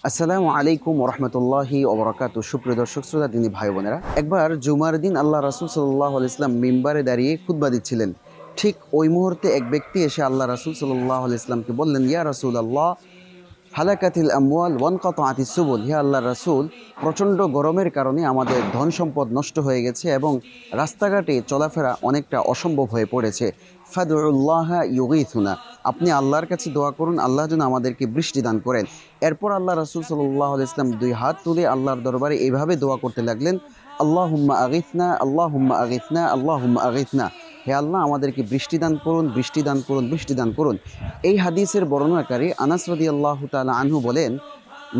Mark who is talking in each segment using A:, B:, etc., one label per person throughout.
A: আসসালামু আলাইকুম ওরহমতুল্লাহি ওবরাকাতু সুপ্রিয় দর্শক, শ্রোতা তিনি ভাই বোনেরা, একবার জুমার দিন আল্লাহ রাসুল সাল্লাহ ইসলাম মিম্বারে দাঁড়িয়ে খুতবা দিচ্ছিলেন। ঠিক ওই মুহূর্তে এক ব্যক্তি এসে আল্লাহ রাসুল সাল্লাহ ইসলামকে বললেন, ইয়া রাসুল আল্লাহ হালাকাতিল আমওয়াল ওয়ান কত আতি সুবুল। হে আল্লাহ রাসুল, প্রচণ্ড গরমের কারণে আমাদের ধন সম্পদ নষ্ট হয়ে গেছে এবং রাস্তাঘাটে চলাফেরা অনেকটা অসম্ভব হয়ে পড়েছে। ফাদুল্লাহ ইউগিথুনা। আপনি আল্লাহর কাছে দোয়া করুন, আল্লাহ যেন আমাদেরকে বৃষ্টি দান করেন। এরপর আল্লাহ রাসুল সাল্লাহ ইসলাম দুই হাত তুলে আল্লাহর দরবারে এইভাবে দোয়া করতে লাগলেন আল্লাহ হুম্মা আগিফনা আল্লাহ হুম্মা আগিফনা আল্লাহ হুম্মা আগিফনা হে আল্লাহ, আমাদেরকে বৃষ্টি দান করুন, বৃষ্টি দান করুন, বৃষ্টি দান করুন। এই হাদিসের বর্ণনাকারী আনাস রদি আল্লাহ তালা আনহু বলেন,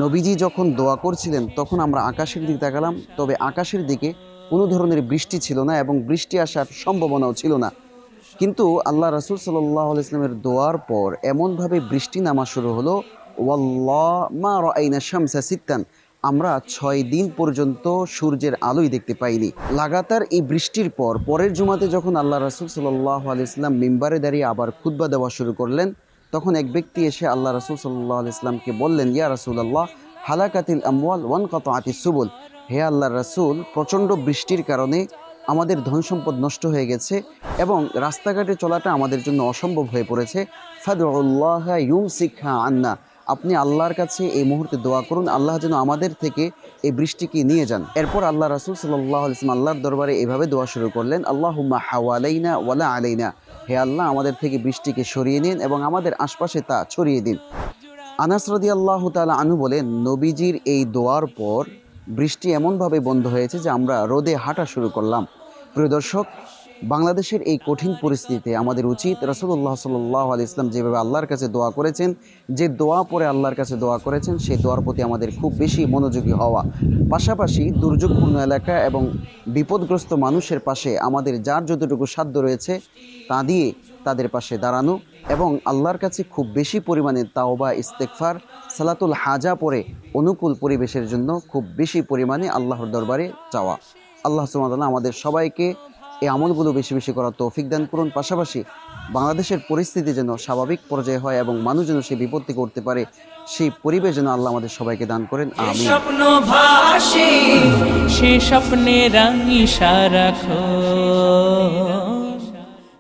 A: নবীজি যখন দোয়া করছিলেন, তখন আমরা আকাশের দিকে তাকালাম, তবে আকাশের দিকে কোনো ধরনের বৃষ্টি ছিল না এবং বৃষ্টি আসার সম্ভাবনাও ছিল না। কিন্তু আল্লাহ রাসুল সাল্লাহ ইসলামের দোয়ার পর এমনভাবে বৃষ্টি নামা শুরু হলো, ওয়াল্লাহ মা রাইনা শামসা সিত্তান। আমরা ছয় দিন পর্যন্ত সূর্যের আলোই দেখতে পাইনি। লাগাতার এই বৃষ্টির পর পরের জুমাতে যখন আল্লাহ রাসুল সাল্লাহ আলাইসলাম মিম্বারে দাঁড়িয়ে আবার খুতবা দেওয়া শুরু করলেন, তখন এক ব্যক্তি এসে আল্লাহ রাসুল সাল্লাহ আলাইসলামকে বললেন, ইয়া রাসুল আল্লাহ হালাকাতিল আমওয়াল ওয়ান কত আতি সুবুল। হে আল্লাহ রাসুল, প্রচণ্ড বৃষ্টির কারণে আমাদের ধন সম্পদ নষ্ট হয়ে গেছে এবং রাস্তাঘাটে চলাটা আমাদের জন্য অসম্ভব হয়ে পড়েছে। ফাদুল্লাহ ইউম শিক্ষা আন্না। আপনি আল্লাহর কাছে এই মুহূর্তে দোয়া করুন, আল্লাহ যেন আমাদের থেকে এই বৃষ্টিকে নিয়ে যান। এরপর আল্লাহ রাসুল সাল্লাহ ইসলাম আল্লাহর দরবারে এভাবে দোয়া শুরু করলেন আল্লাহ হাওয়ালাইনা ওয়ালা আলাইনা। হে আল্লাহ, আমাদের থেকে বৃষ্টিকে সরিয়ে নিন এবং আমাদের আশপাশে তা ছড়িয়ে দিন। আনাস রদি আল্লাহ তালা আনু বলেন, নবীজির এই দোয়ার পর বৃষ্টি এমনভাবে বন্ধ হয়েছে যে আমরা রোদে হাঁটা শুরু করলাম। প্রিয় দর্শক, বাংলাদেশের এই কঠিন পরিস্থিতিতে আমাদের উচিত রসুল্লাহ সাল্লাহ আলি ইসলাম যেভাবে আল্লাহর কাছে দোয়া করেছেন, যে দোয়া পরে আল্লাহর কাছে দোয়া করেছেন, সেই দোয়ার প্রতি আমাদের খুব বেশি মনোযোগী হওয়া। পাশাপাশি দুর্যোগপূর্ণ এলাকা এবং বিপদগ্রস্ত মানুষের পাশে আমাদের যার যতটুকু সাধ্য রয়েছে, তা দিয়ে তাদের পাশে দাঁড়ানো এবং আল্লাহর কাছে খুব বেশি পরিমাণে তাওবা ইস্তেকফার সালাতুল হাজা পরে অনুকূল পরিবেশের জন্য খুব বেশি পরিমাণে আল্লাহর দরবারে চাওয়া আল্লাহ সুমাতাল্লাহ আমাদের সবাইকে এই আমলগুলো বেশি বেশি করার তৌফিক দান করুন। পাশাপাশি বাংলাদেশের পরিস্থিতি যেন স্বাভাবিক পর্যায়ে হয় এবং মানুষ যেন সেই বিপত্তি করতে পারে সেই পরিবেশ যেন আল্লাহ আমাদের সবাইকে দান করেন। আমি
B: স্বপ্ন ভাসে সে স্বপ্নে রাঙি